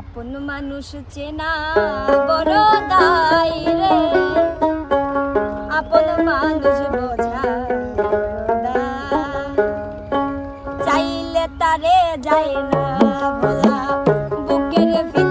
আপন মানুষ চেনা বড় দায় রে। আপন মানুষ বোঝা চাইলে তারে যায় না ভোলা বুকের ভিতরে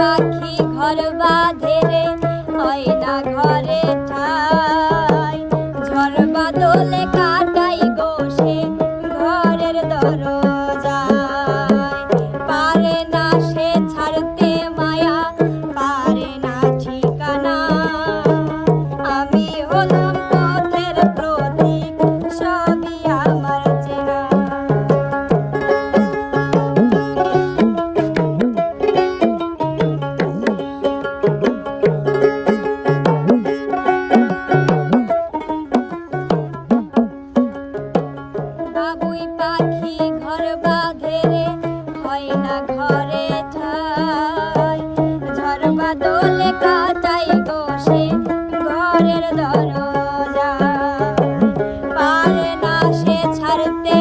পাখি ঘর বাঁধে রে হয় না ঘরে ঠা parte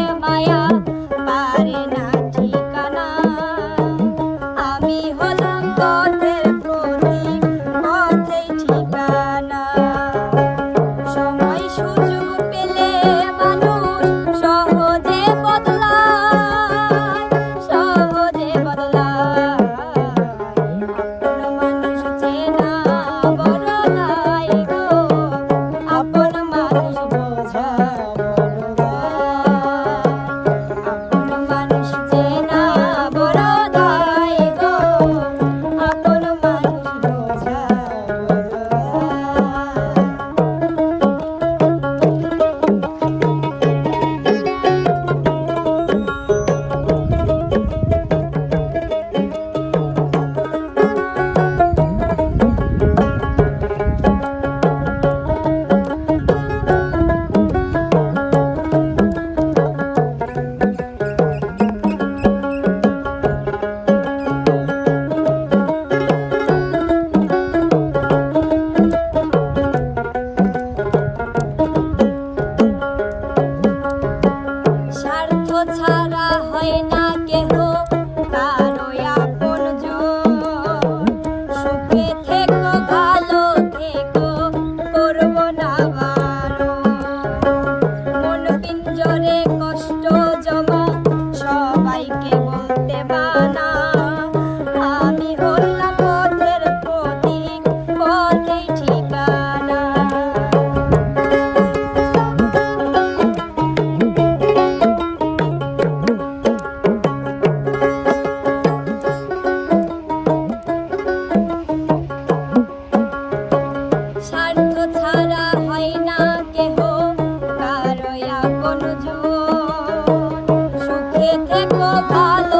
ভালো